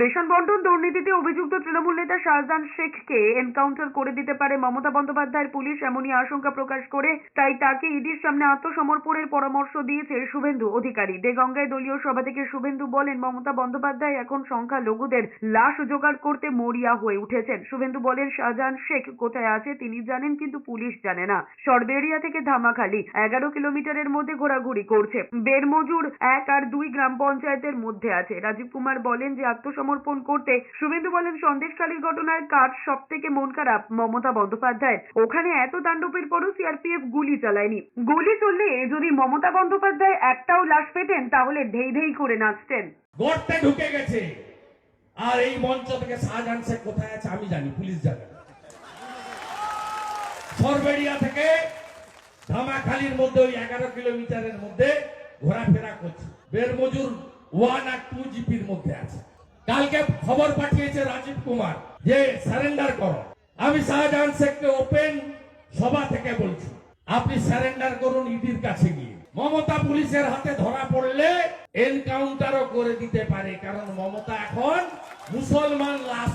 Ration বন্টন দুর্নীতিতে অভিযুক্ত তৃণমূল নেতা শাহজাহান শেখকে এনকাউন্টার করে দিতে পারে মমতা বন্দ্যোপাধ্যায়ের পুলিশ, এমনই আশঙ্কা প্রকাশ করে। তাই তাকে ইডির সামনে আত্মসমর্পণের পরামর্শ দিয়েছে শুভেন্দু অধিকারী। দেগঙ্গায় দলীয় সভা থেকে শুভেন্দু বলেন, মমতা বন্দ্যোপাধ্যায় এখন সংখ্যা লঘুদের লাশ জোগাড় করতে মরিয়া হয়ে উঠেছেন। শুভেন্দু বলেন, শাহজাহান শেখ কোথায় আছে তিনি জানেন, কিন্তু পুলিশ জানে না। সরবেরিয়া থেকে ধামাখালি, এগারো কিলোমিটারের মধ্যে ঘোরাঘুরি করছে। বেরমজুর এক আর দুই গ্রাম পঞ্চায়েতের মধ্যে আছে। রাজীব কুমার বলেন যে, আত্মসমর্পণ করতে শুভেন্দু বলেন, সন্দেশখালীর ঘটনার কাজ সব থেকে মন খারাপ, মমতা বন্দ্যোপাধ্যায় ওখানে এত তাণ্ডবের পরও সিআরপিএফ গুলি চালায়নি। গুলি চললে যদি মমতা বন্দ্যোপাধ্যায় একটাও লাশ পেতেন, তাহলে ধেই ধেই করে নাচতেন। গর্তে ঢুকে গেছে। আর এই মঞ্চ থেকে শাহজাহান কোথায় আছে আমি জানি, পুলিশ জানে। সরবেড়িয়া থেকে ধামাখালির মধ্যে, ওই এগারো কিলোমিটারের মধ্যে ঘোরাফেরা করছে। বেরমজুর ওয়ান আর টু জিপির মধ্যে আছে। কালকে খবর পাঠিয়েছে রাজীব কুমার যে সারেন্ডার করো। আমি শাহজাহান শেখকে ওপেন সভা থেকে বলছি, আপনি সারেন্ডার করুন ইডির কাছে গিয়ে। মমতা পুলিশের হাতে ধরা পড়লে এনকাউন্টারও করে দিতে পারে, কারণ মমতা এখন মুসলমান লাশ